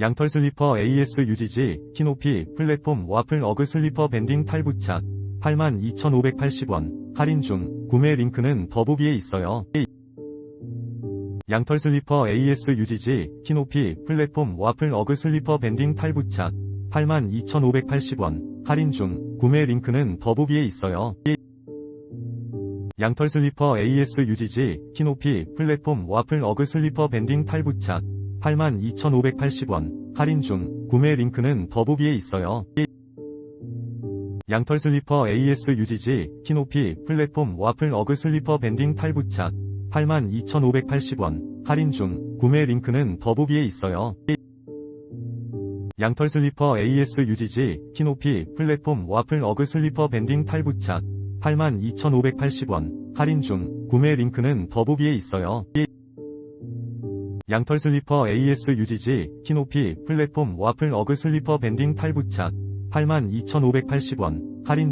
양털 슬리퍼 AS 유지지, 키 높이, 플랫폼 와플 어그 슬리퍼 밴딩 탈부착, 82,580원, 할인 중, 구매 링크는 더보기에 있어요. 양털 슬리퍼 AS 유지지, 키 높이, 플랫폼 와플 어그 슬리퍼 밴딩 탈부착, 82,580원, 할인 중, 구매 링크는 더보기에 있어요. 양털 슬리퍼 AS 유지지, 키 높이, 플랫폼 와플 어그 슬리퍼 밴딩 탈부착, 82,580원, 할인 중, 구매 링크는 더보기에 있어요. 양털 슬리퍼 AS 유지지, 키높이, 플랫폼 와플 어그 슬리퍼 밴딩 탈부착, 82,580원, 할인 중, 구매 링크는 더보기에 있어요. 양털 슬리퍼 AS 유지지, 키높이, 플랫폼 와플 어그 슬리퍼 밴딩 탈부착, 82,580원, 할인 중, 구매 링크는 더보기에 있어요. 양털 슬리퍼 AS 유지지, 키높이, 플랫폼 와플 어그 슬리퍼 밴딩 탈부착, 82,580원,